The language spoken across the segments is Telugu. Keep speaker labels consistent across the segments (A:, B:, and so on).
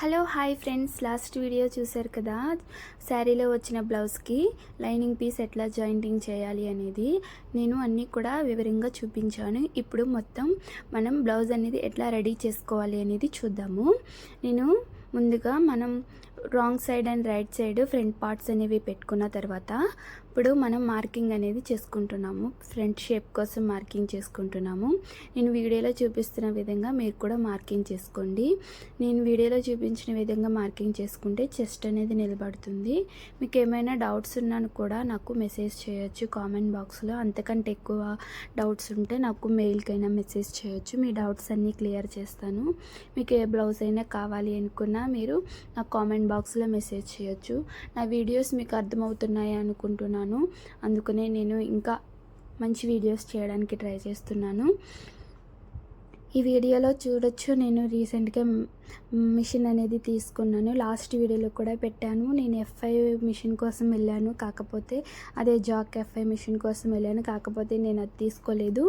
A: Hello hi friends. Last video చూశారు కదా? శారీలో వచ్చిన బ్లౌజ్కి లైనింగ్ పీస్ ఎట్లా జాయింటింగ్ చేయాలి అనేది నేను అన్నీ కూడా వివరంగా చూపించాను. ఇప్పుడు మొత్తం మనం బ్లౌజ్ అనేది ఎట్లా రెడీ చేసుకోవాలి అనేది చూద్దాము. నేను ముందుగా మనం wrong side and right side front parts అనేవి పెట్టుకున్న తర్వాత ఇప్పుడు మనం మార్కింగ్ అనేది చేసుకుంటున్నాము. ఫ్రంట్ షేప్ కోసం మార్కింగ్ చేసుకుంటున్నాము. నేను వీడియోలో చూపిస్తున్న విధంగా మీరు కూడా మార్కింగ్ చేసుకోండి. నేను వీడియోలో చూపించిన విధంగా మార్కింగ్ చేసుకుంటే చెస్ట్ అనేది నిలబడుతుంది. మీకు ఏమైనా డౌట్స్ ఉన్నాను కూడా నాకు మెసేజ్ చేయొచ్చు కామెంట్ బాక్స్లో. అంతకంటే ఎక్కువ డౌట్స్ ఉంటే నాకు మెయిల్కైనా మెసేజ్ చేయొచ్చు. మీ డౌట్స్ అన్నీ క్లియర్ చేస్తాను. మీకు ఏ బ్లౌజ్ అయినా కావాలి అనుకున్నా మీరు నాకు కామెంట్ బాక్స్లో మెసేజ్ చేయొచ్చు. నా వీడియోస్ మీకు అర్థమవుతున్నాయి అనుకుంటున్నాను అందుకనే నేను ఇంకా మంచి వీడియోస్ చేయడానికి ట్రై చేస్తున్నాను. ఈ వీడియోలో చూడొచ్చు నేను రీసెంట్గా మిషన్ అనేది తీసుకున్నాను. లాస్ట్ వీడియోలో కూడా పెట్టాను. నేను ఎఫ్ఐ మిషన్ కోసం వెళ్ళాను కాకపోతే అదే జాక్ ఎఫ్ఐ మిషన్ కోసం వెళ్ళాను కాకపోతే నేను అది తీసుకోలేదు.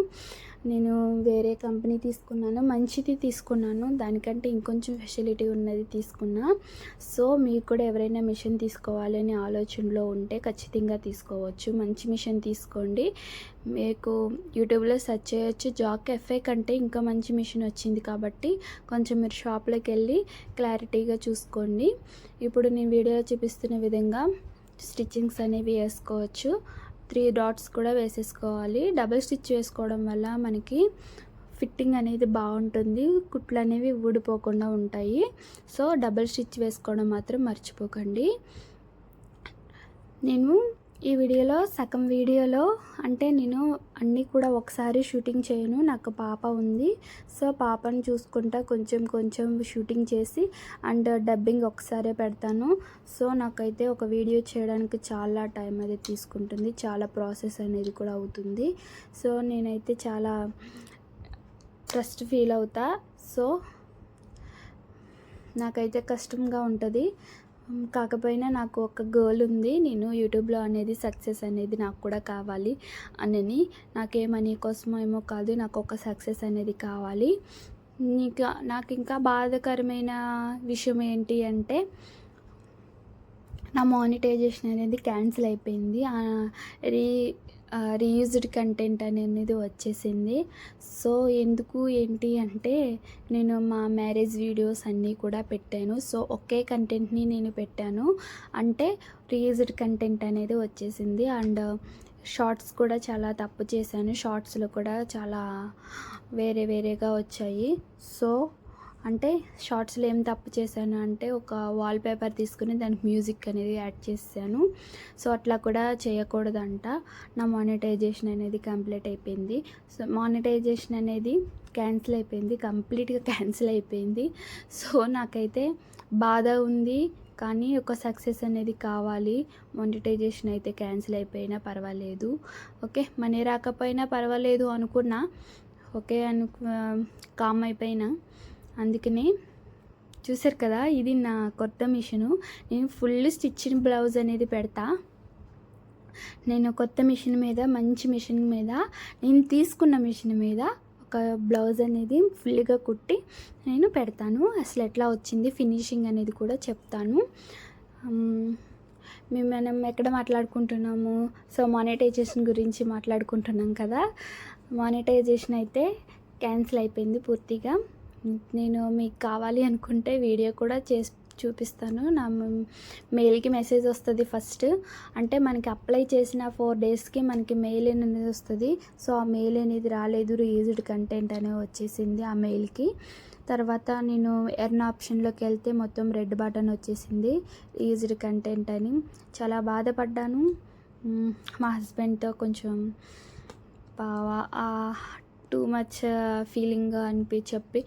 A: నేను వేరే కంపెనీ తీసుకున్నాను మంచిది తీసుకున్నాను. దానికంటే ఇంకొంచెం ఫెసిలిటీ ఉన్నది తీసుకున్నా. సో మీకు కూడా ఎవరైనా మిషన్ తీసుకోవాలనే ఆలోచనలో ఉంటే ఖచ్చితంగా తీసుకోవచ్చు. మంచి మిషన్ తీసుకోండి. మీకు యూట్యూబ్లో సెర్చ్ చేయొచ్చు. జాక్ ఎఫ్ఐ కంటే ఇంకా మంచి మిషన్ వచ్చింది కాబట్టి కొంచెం మీరు షాప్లోకి వెళ్ళి క్లారిటీగా చూసుకోండి. ఇప్పుడు నేను వీడియోలో చూపిస్తున్న విధంగా స్టిచ్చింగ్స్ అనేవి వేసుకోవచ్చు. త్రీ డాట్స్ కూడా వేసేసుకోవాలి. డబుల్ స్టిచ్ వేసుకోవడం వల్ల మనకి ఫిట్టింగ్ అనేది బాగుంటుంది. కుట్లు అనేవి ఊడిపోకుండా ఉంటాయి. సో డబుల్ స్టిచ్ వేసుకోవడం మాత్రం మర్చిపోకండి. నేను ఈ వీడియోలో సగం వీడియోలో అంటే నేను అన్నీ కూడా ఒకసారి షూటింగ్ చేయను. నాకు పాప ఉంది. సో పాపను చూసుకుంటా కొంచెం కొంచెం షూటింగ్ చేసి అండ్ డబ్బింగ్ ఒకసారే పెడతాను. సో నాకైతే ఒక వీడియో చేయడానికి చాలా టైం అది తీసుకుంటుంది. చాలా ప్రాసెస్ అనేది కూడా అవుతుంది. సో నేనైతే చాలా ట్రస్ట్ ఫీల్ అవుతా. సో నాకైతే కష్టంగా ఉంటుంది. కాకపోయినా నాకు ఒక గోల్ ఉంది. నేను యూట్యూబ్లో అనేది సక్సెస్ అనేది నాకు కూడా కావాలి అని నాకే మనీ కోసం ఏమో కాదు నాకు ఒక సక్సెస్ అనేది కావాలి. నీకు నాకు ఇంకా బాధాకరమైన విషయం ఏంటి అంటే నా మానిటైజేషన్ అనేది క్యాన్సిల్ అయిపోయింది. రీ రీయూజ్డ్ కంటెంట్ అనేది వచ్చేసింది. సో ఎందుకు ఏంటి అంటే నేను మా మ్యారేజ్ వీడియోస్ అన్నీ కూడా పెట్టాను. సో ఒకే కంటెంట్ని నేను పెట్టాను. అంటే రీయూజ్డ్ కంటెంట్ అనేది వచ్చేసింది. అండ్ షార్ట్స్ కూడా చాలా తప్పు చేశాను. షార్ట్స్లో కూడా చాలా వేరే వేరేగా వచ్చాయి. సో అంటే షార్ట్స్లో ఏం తప్పు చేశాను అంటే ఒక వాల్ పేపర్ తీసుకుని దానికి మ్యూజిక్ అనేది యాడ్ చేశాను. సో అట్లా కూడా చేయకూడదంట. నా మానిటైజేషన్ అనేది కంప్లీట్ అయిపోయింది. సో మానిటైజేషన్ అనేది క్యాన్సిల్ అయిపోయింది. కంప్లీట్గా క్యాన్సిల్ అయిపోయింది. సో నాకైతే బాధ ఉంది. కానీ ఒక సక్సెస్ అనేది కావాలి. మానిటైజేషన్ అయితే క్యాన్సిల్ అయిపోయినా పర్వాలేదు. ఓకే? మనీ రాకపోయినా పర్వాలేదు అనుకున్నా. ఓకే? అను కామ్ అయిపోయినా. అందుకనే చూసారు కదా ఇది నా కొత్త మిషను. నేను ఫుల్ స్టిచ్చింగ్ బ్లౌజ్ అనేది పెడతా. నేను కొత్త మిషన్ మీద మంచి మిషన్ మీద నేను తీసుకున్న మిషన్ మీద ఒక బ్లౌజ్ అనేది ఫుల్గా కుట్టి నేను పెడతాను. అసలు ఎట్లా వచ్చింది ఫినిషింగ్ అనేది కూడా చెప్తాను. మేము మనం ఎక్కడ మాట్లాడుకుంటున్నాము? సో మానిటైజేషన్ గురించి మాట్లాడుకుంటున్నాం కదా. మానిటైజేషన్ అయితే క్యాన్సిల్ అయిపోయింది పూర్తిగా. నేను మీకు కావాలి అనుకుంటే వీడియో కూడా చేసి చూపిస్తాను. నా మెయిల్కి మెసేజ్ వస్తుంది ఫస్ట్. అంటే మనకి అప్లై చేసిన ఫోర్ డేస్కి మనకి మెయిల్ అనేది వస్తుంది. సో ఆ మెయిల్ అనేది రాలేదు రీయూజ్డ్ కంటెంట్ అనేది వచ్చేసింది ఆ మెయిల్కి. తర్వాత నేను ఎర్న్ ఆప్షన్లోకి వెళ్తే మొత్తం రెడ్ బటన్ వచ్చేసింది రీయూజ్డ్ కంటెంట్ అని. చాలా బాధపడ్డాను. మా హస్బెండ్తో కొంచెం బావా టూ మచ్ ఫీలింగ్ అనిపి చెప్పి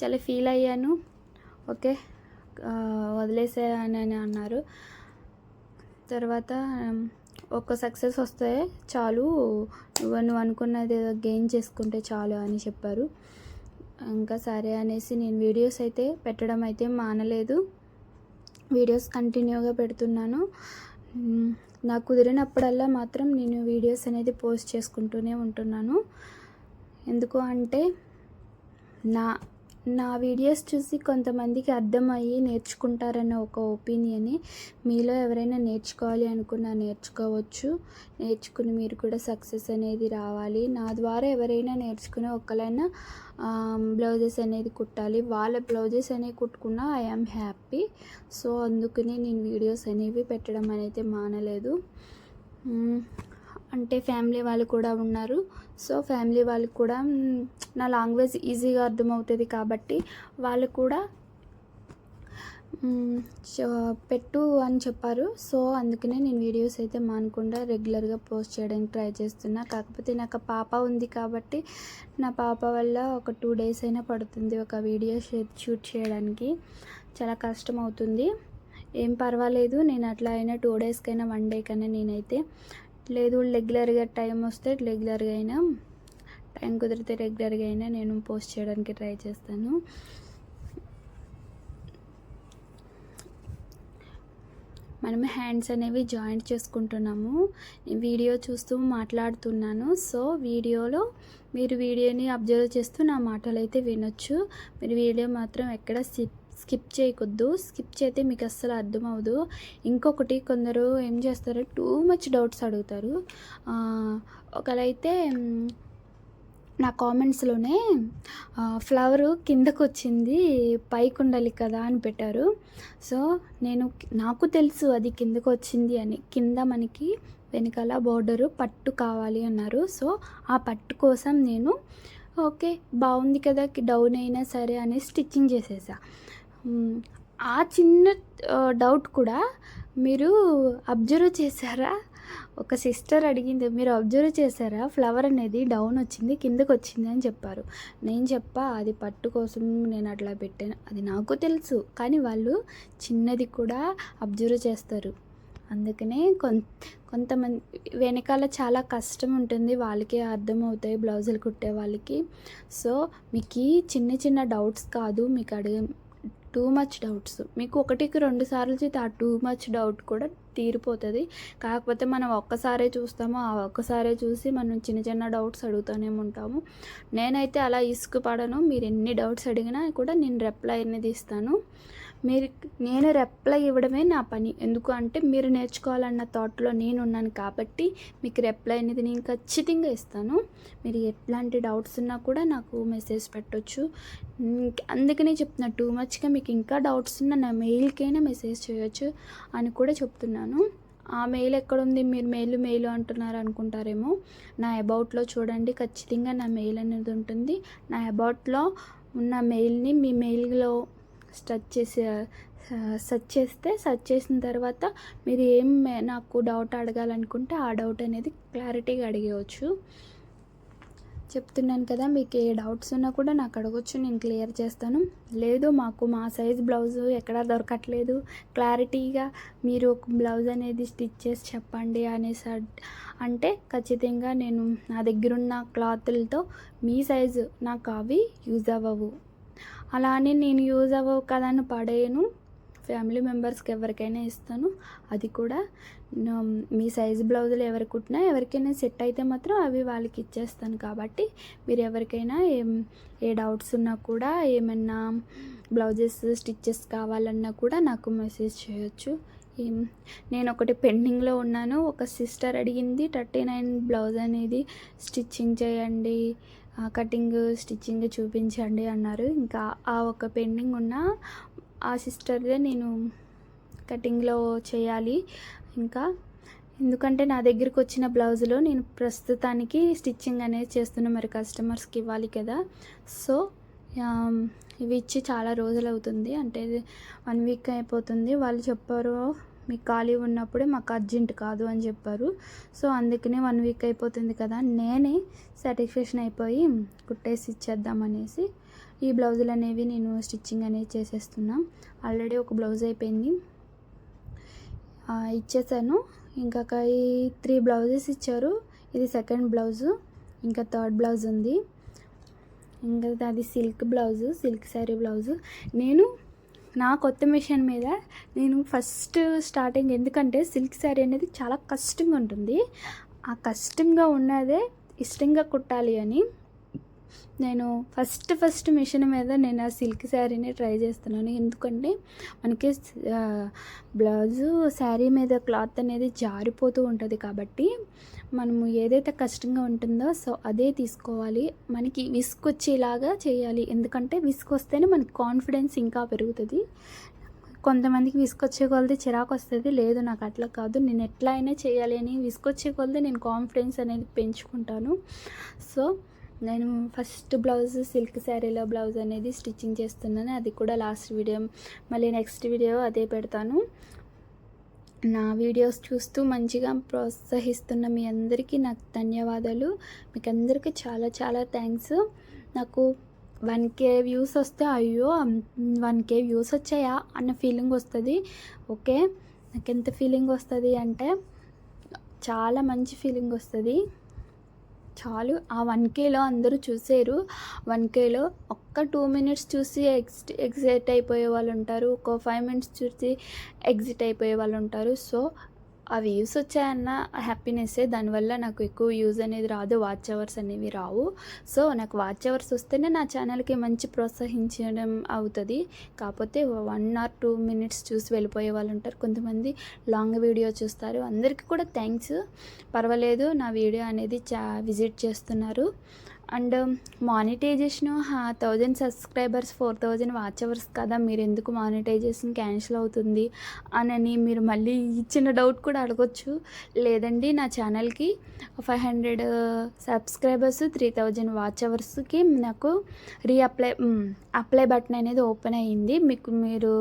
A: చాలా ఫీల్ అయ్యాను. ఓకే? వదిలేసేయని అన్నారు. తర్వాత ఒక సక్సెస్ వస్తే చాలు. నువ్వు నువ్వు అనుకున్నది గెయిన్ చేసుకుంటే చాలు అని చెప్పారు. ఇంకా సరే అనేసి నేను వీడియోస్ అయితే పెట్టడం అయితే మానలేదు. వీడియోస్ కంటిన్యూగా పెడుతున్నాను. నాకు కుదిరినప్పుడల్లా మాత్రం నేను వీడియోస్ అనేది పోస్ట్ చేసుకుంటూనే ఉంటున్నాను. ఎందుకు అంటే నా నా వీడియోస్ చూసి కొంతమందికి అర్థమయ్యి నేర్చుకుంటారన్న ఒక ఒపీనియన్ మీలో ఎవరైనా నేర్చుకోవాలి అనుకున్నా నేర్చుకోవచ్చు. నేర్చుకుని మీరు కూడా సక్సెస్ అనేది రావాలి. నా ద్వారా ఎవరైనా నేర్చుకుని ఒకరైనా బ్లౌజెస్ అనేది కుట్టాలి. వాళ్ళ బ్లౌజెస్ అనేవి కుట్టుకున్నా ఐఆమ్ హ్యాపీ. సో అందుకని నేను వీడియోస్ అనేవి పెట్టడం అనేది మానలేదు. అంటే ఫ్యామిలీ వాళ్ళు కూడా ఉన్నారు. సో ఫ్యామిలీ వాళ్ళకి కూడా నా లాంగ్వేజ్ ఈజీగా అర్థమవుతుంది కాబట్టి వాళ్ళు కూడా పెట్టు అని చెప్పారు. సో అందుకనే నేను వీడియోస్ అయితే మానకుండా రెగ్యులర్గా పోస్ట్ చేయడానికి ట్రై చేస్తున్నా. కాకపోతే నాకు పాప ఉంది కాబట్టి నా పాప వల్ల ఒక టూ డేస్ అయినా పడుతుంది ఒక వీడియో షూట్ చేయడానికి. చాలా కష్టం అవుతుంది ఏం పర్వాలేదు. నేను అట్లా అయినా టూ డేస్కైనా వన్ డేకైనా నేనైతే లేదు రెగ్యులర్గా టైం వస్తే రెగ్యులర్గా అయినా టైం కుదిరితే రెగ్యులర్గా అయినా నేను పోస్ట్ చేయడానికి ట్రై చేస్తాను. మనం హ్యాండ్స్ అనేవి జాయింట్ చేసుకుంటున్నాము. వీడియో చూస్తూ మాట్లాడుతున్నాను. సో వీడియోలో మీరు వీడియోని అబ్జర్వ్ చేస్తూ నా మాటలు అయితే వినొచ్చు. మీరు వీడియో మాత్రం ఎక్కడ సిప్ స్కిప్ చేయకొద్దు. స్కిప్ చేస్తే మీకు అస్సలు అర్థం అవ్వదు ఇంకొకటి కొందరు ఏం చేస్తారు? టూ మచ్ డౌట్స్ అడుగుతారు. ఒకరైతే నా కామెంట్స్లోనే ఫ్లవర్ కిందకు వచ్చింది పైకి ఉండాలి కదా అని పెట్టారు. సో నేను నాకు తెలుసు అది కిందకు వచ్చింది అని. కింద మనకి వెనకాల బోర్డరు పట్టు కావాలి అన్నారు. సో ఆ పట్టు కోసం నేను ఓకే బాగుంది కదా డౌన్ అయినా సరే అని స్టిచ్చింగ్ చేసేసా. ఆ చిన్న డౌట్ కూడా మీరు అబ్జర్వ్ చేశారా? ఒక సిస్టర్ అడిగింది మీరు అబ్జర్వ్ చేశారా? ఫ్లవర్ అనేది డౌన్ వచ్చింది కిందకు వచ్చింది అని చెప్పారు. నేను చెప్పా అది పట్టు కోసం నేను అట్లా పెట్టాను. అది నాకు తెలుసు కానీ వాళ్ళు చిన్నది కూడా అబ్జర్వ్ చేస్తారు. అందుకనే కొం కొంతమంది వెనకాల చాలా కష్టం ఉంటుంది వాళ్ళకే అర్థమవుతాయి బ్లౌజులు కుట్టే వాళ్ళకి. సో మీకు చిన్న చిన్న డౌట్స్ కాదు మీకు అడిగే టూ మచ్ డౌట్స్. మీకు ఒకటికి రెండు సార్లు చేస్తే ఆ టూ మచ్ డౌట్ కూడా తీరిపోతుంది. కాకపోతే మనం ఒక్కసారే చూస్తామో ఆ ఒక్కసారే చూసి మనం చిన్న చిన్న డౌట్స్ అడుగుతూనే ఉంటాము. నేనైతే అలా ఇసుకుపడను మీరు ఎన్ని డౌట్స్ అడిగినా కూడా నేను రిప్లై అనేది ఇస్తాను. మీరు నేను రిప్లై ఇవ్వడమే నా పని. ఎందుకు అంటే మీరు నేర్చుకోవాలన్న థాట్లో నేను ఉన్నాను కాబట్టి మీకు రిప్లై అనేది నేను ఖచ్చితంగా ఇస్తాను. మీరు ఎట్లాంటి డౌట్స్ ఉన్నా కూడా నాకు మెసేజ్ పెట్టొచ్చు. అందుకనే చెప్తున్నా టూ మచ్గా మీకు ఇంకా డౌట్స్ ఉన్నా నా మెయిల్కైనా మెసేజ్ చేయొచ్చు అని కూడా చెప్తున్నాను. ఆ మెయిల్ ఎక్కడుంది? మీరు మెయిల్ మెయిల్ అంటున్నారు అనుకుంటారేమో. నా అబౌట్లో చూడండి. ఖచ్చితంగా నా మెయిల్ అనేది ఉంటుంది. నా అబౌట్లో ఉన్న మెయిల్ని మీ మెయిల్లో స్టచ్ చేసే సెర్చ్ చేస్తే సెర్చ్ చేసిన తర్వాత మీరు ఏం నాకు డౌట్ అడగాలనుకుంటే ఆ డౌట్ అనేది క్లారిటీగా అడిగేవచ్చు. చెప్తున్నాను కదా మీకు ఏ డౌట్స్ ఉన్నా కూడా నాకు అడగొచ్చు నేను క్లియర్ చేస్తాను. లేదు మాకు మా సైజ్ బ్లౌజ్ ఎక్కడా దొరకట్లేదు. క్లారిటీగా మీరు ఒక బ్లౌజ్ అనేది స్టిచ్ చేసి చెప్పండి అనేసి అంటే ఖచ్చితంగా నేను నా దగ్గరున్న క్లాతులతో మీ సైజు నాకు అవి యూజ్ అవ్వవు. అలా అని నేను యూజ్ అవ్వవు కదా అని పడేయను. ఫ్యామిలీ మెంబర్స్కి ఎవరికైనా ఇస్తాను. అది కూడా మీ సైజ్ బ్లౌజులు ఎవరు కుట్టినా ఎవరికైనా సెట్ అయితే మాత్రం అవి వాళ్ళకి ఇచ్చేస్తాను కాబట్టి మీరు ఎవరికైనా ఏం ఏ డౌట్స్ ఉన్నా కూడా ఏమన్నా బ్లౌజెస్ స్టిచ్చెస్ కావాలన్నా కూడా నాకు మెసేజ్ చేయొచ్చు. నేను ఒకటి పెండింగ్లో ఉన్నాను. ఒక సిస్టర్ అడిగింది థర్టీ నైన్ బ్లౌజ్ అనేది స్టిచ్చింగ్ చేయండి కటింగ్ స్టిచ్చింగ్ చూపించండి అన్నారు. ఇంకా ఆ ఒక పెండింగ్ ఉన్న ఆ సిస్టర్దే నేను కటింగ్లో చేయాలి. ఇంకా ఎందుకంటే నా దగ్గరికి వచ్చిన బ్లౌజ్లో నేను ప్రస్తుతానికి స్టిచ్చింగ్ అనేది చేస్తున్నా మరి కస్టమర్స్కి ఇవ్వాలి కదా. సో ఇవి ఇచ్చి చాలా రోజులు అవుతుంది అంటే వన్ వీక్ అయిపోతుంది. వాళ్ళు చెప్పారు మీకు ఖాళీ ఉన్నప్పుడే మాకు అర్జెంట్ కాదు అని చెప్పారు. సో అందుకనే వన్ వీక్ అయిపోతుంది కదా నేనే సాటిస్ఫాక్షన్ అయిపోయి కుట్టేసి ఇచ్చేద్దామనేసి ఈ బ్లౌజులు అనేవి నేను స్టిచ్చింగ్ అనేది చేసేస్తున్నా. ఆల్రెడీ ఒక బ్లౌజ్ అయిపోయింది. ఇచ్చేసాను. ఇంకొక ఈ త్రీ బ్లౌజెస్ ఇచ్చారు. ఇది సెకండ్ బ్లౌజు ఇంకా థర్డ్ బ్లౌజ్ ఉంది. ఇంకా అది silk blouse silk sari blouse. నేను నా కొత్త మిషన్ మీద నేను ఫస్ట్ స్టార్టింగ్ ఎందుకంటే సిల్క్ శారీ అనేది చాలా కష్టంగా ఉంటుంది. ఆ కష్టంగా ఉన్నదే ఇష్టంగా కుట్టాలి అని నేను ఫస్ట్ ఫస్ట్ మిషన్ మీద నేను ఆ సిల్క్ శారీని ట్రై చేస్తున్నాను. ఎందుకంటే మనకి బ్లౌజు శారీ మీద క్లాత్ అనేది జారిపోతూ ఉంటుంది కాబట్టి మనము ఏదైతే కష్టంగా ఉంటుందో సో అదే తీసుకోవాలి. మనకి విసుగు వచ్చేలాగా చేయాలి. ఎందుకంటే విసుగు వస్తేనే మనకి కాన్ఫిడెన్స్ ఇంకా పెరుగుతుంది. కొంతమందికి విసుకొచ్చే కొలది చిరాకు వస్తుంది. లేదు నాకు అట్లా కాదు. నేను ఎట్లా అయినా చేయాలి అని విసుకొచ్చే కొలది నేను కాన్ఫిడెన్స్ అనేది పెంచుకుంటాను. సో నేను ఫస్ట్ బ్లౌజ్ సిల్క్ శారీలో బ్లౌజ్ అనేది స్టిచ్చింగ్ చేస్తున్నాను. అది కూడా లాస్ట్ వీడియో. మళ్ళీ నెక్స్ట్ వీడియో అదే పెడతాను. నా వీడియోస్ చూస్తూ మంచిగా ప్రోత్సహిస్తున్న మీ అందరికీ నాకు ధన్యవాదాలు. మీకు అందరికీ చాలా చాలా థ్యాంక్స్. నాకు వన్ కే వ్యూస్ వస్తే అయ్యో వన్ కే వ్యూస్ వచ్చాయా అన్న ఫీలింగ్ వస్తుంది. ఓకే? నాకు ఎంత ఫీలింగ్ వస్తుంది అంటే చాలా మంచి ఫీలింగ్ వస్తుంది. చాలు. ఆ వన్ కేలో అందరూ చూసారు. వన్ కేలో ఒక్క టూ మినిట్స్ చూసి ఎక్స్ ఎగ్జిట్ అయిపోయే వాళ్ళు ఉంటారు ఒక ఫైవ్ మినిట్స్ చూసి ఎగ్జిట్ అయిపోయే వాళ్ళు ఉంటారు సో ఆ వ్యూస్ వచ్చాయన్న హ్యాపీనెస్సే. దానివల్ల నాకు ఎక్కువ యూజ్ అనేది రాదు. వాచ్ అవర్స్ అనేవి రావు. సో నాకు వాచ్ అవర్స్ వస్తేనే నా ఛానల్కి మంచి ప్రోత్సహించడం అవుతుంది. కాకపోతే వన్ ఆర్ టూ మినిట్స్ చూసి వెళ్ళిపోయే వాళ్ళు ఉంటారు. కొంతమంది లాంగ్ వీడియో చూస్తారు. అందరికీ కూడా థ్యాంక్స్ పర్వాలేదు నా వీడియో అనేది చా విజిట్ చేస్తున్నారు. And monetization thousand subscribers four thousand watch hours కదా మీరు ఎందుకు మానిటైజేషన్ క్యాన్సిల్ అవుతుంది అనని మీరు మళ్ళీ ఇచ్చిన డౌట్ కూడా అడగొచ్చు. లేదండి నా ఛానల్కి five hundred subscribers three thousand watch అవర్స్కి నాకు రీఅప్లై అప్లై బటన్ అనేది ఓపెన్ అయ్యింది. మీకు మీరు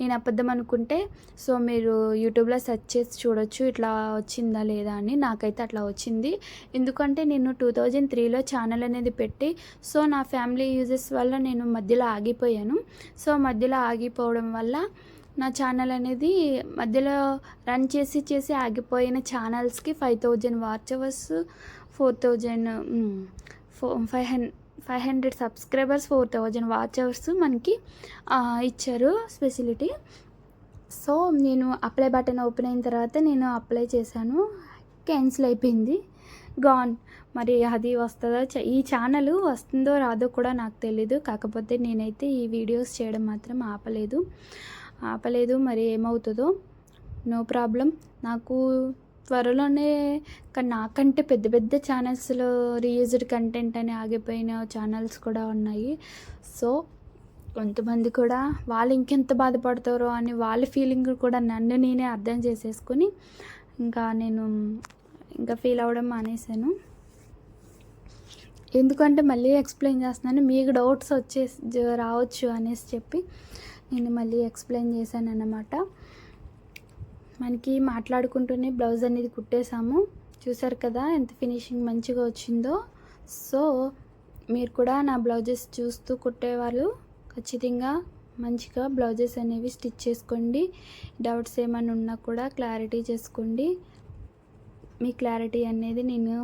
A: నేను అబద్ధం అనుకుంటే సో మీరు యూట్యూబ్లో సెర్చ్ చేసి చూడొచ్చు ఇట్లా వచ్చిందా లేదా అని. నాకైతే అట్లా వచ్చింది. ఎందుకంటే నేను టూ థౌజండ్ త్రీలో ఛానల్ అనేది పెట్టి సో నా ఫ్యామిలీ యూజెస్ వల్ల నేను మధ్యలో ఆగిపోయాను. సో మధ్యలో ఆగిపోవడం వల్ల నా ఛానల్ అనేది మధ్యలో రన్ చేసి చేసి ఆగిపోయిన ఛానల్స్కి five thousand watch hours four thousand four five hundred five hundred subscribers four thousand watch hours మనకి ఇచ్చారు స్పెసిలిటీ సో నేను అప్లై బటన్ ఓపెన్ అయిన తర్వాత నేను అప్లై చేశాను. క్యాన్సిల్ అయిపోయింది. గాన్ మరి అది వస్తుందో ఈ ఛానల్ వస్తుందో రాదో కూడా నాకు తెలీదు. కాకపోతే నేనైతే ఈ వీడియోస్ చేయడం మాత్రం ఆపలేదు. ఆపలేదు మరి ఏమవుతుందో? నో ప్రాబ్లం నాకు త్వరలోనే కానీ నాకంటే పెద్ద పెద్ద ఛానల్స్లో రీయూజ్డ్ కంటెంట్ అని ఆగిపోయిన ఛానల్స్ కూడా ఉన్నాయి. సో కొంతమంది కూడా వాళ్ళు ఇంకెంత బాధపడతారో అని వాళ్ళ ఫీలింగ్ కూడా నన్ను నేనే అర్థం చేసేసుకొని ఇంకా నేను ఇంకా ఫీల్ అవ్వడం మానేశాను. ఎందుకంటే మళ్ళీ ఎక్స్ప్లెయిన్ చేస్తున్నాను మీకు డౌట్స్ వచ్చే రావచ్చు అనేసి చెప్పి నేను మళ్ళీ ఎక్స్ప్లెయిన్ చేశాను అన్నమాట మనకి మాట్లాడుకుంటూనే బ్లౌజ్ అనేది కుట్టేశాము. చూసారు కదా ఎంత ఫినిషింగ్ మంచిగా వచ్చిందో. సో మీరు కూడా నా బ్లౌజెస్ చూస్తూ కుట్టేవాళ్ళు ఖచ్చితంగా మంచిగా బ్లౌజెస్ అనేవి స్టిచ్ చేసుకోండి. డౌట్స్ ఏమైనా ఉన్నా కూడా క్లారిటీ చేసుకోండి. మీ క్లారిటీ అనేది నేను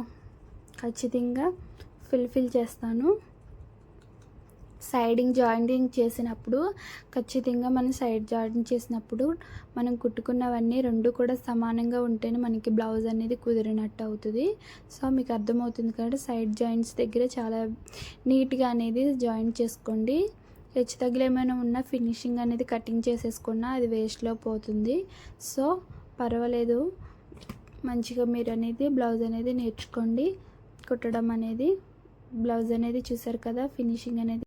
A: ఖచ్చితంగా ఫుల్ఫిల్ చేస్తాను. సైడింగ్ జాయింటింగ్ చేసినప్పుడు ఖచ్చితంగా మనం సైడ్ జాయింట్ చేసినప్పుడు మనం కుట్టుకున్నవన్నీ రెండు కూడా సమానంగా ఉంటేనే మనకి బ్లౌజ్ అనేది కుదిరినట్టు అవుతుంది. సో మీకు అర్థమవుతుంది కాబట్టి సైడ్ జాయింట్స్ దగ్గర చాలా నీట్గా అనేది జాయింట్ చేసుకోండి. హెచ్చు తగ్గులు ఏమైనా ఉన్నా ఫినిషింగ్ అనేది కటింగ్ చేసేసుకున్నా అది వేస్ట్లో పోతుంది. సో పర్వాలేదు. మంచిగా మీరు అనేది బ్లౌజ్ అనేది నేర్చుకోండి. కుట్టడం అనేది బ్లౌజ్ అనేది చూసారు కదా ఫినిషింగ్ అనేది.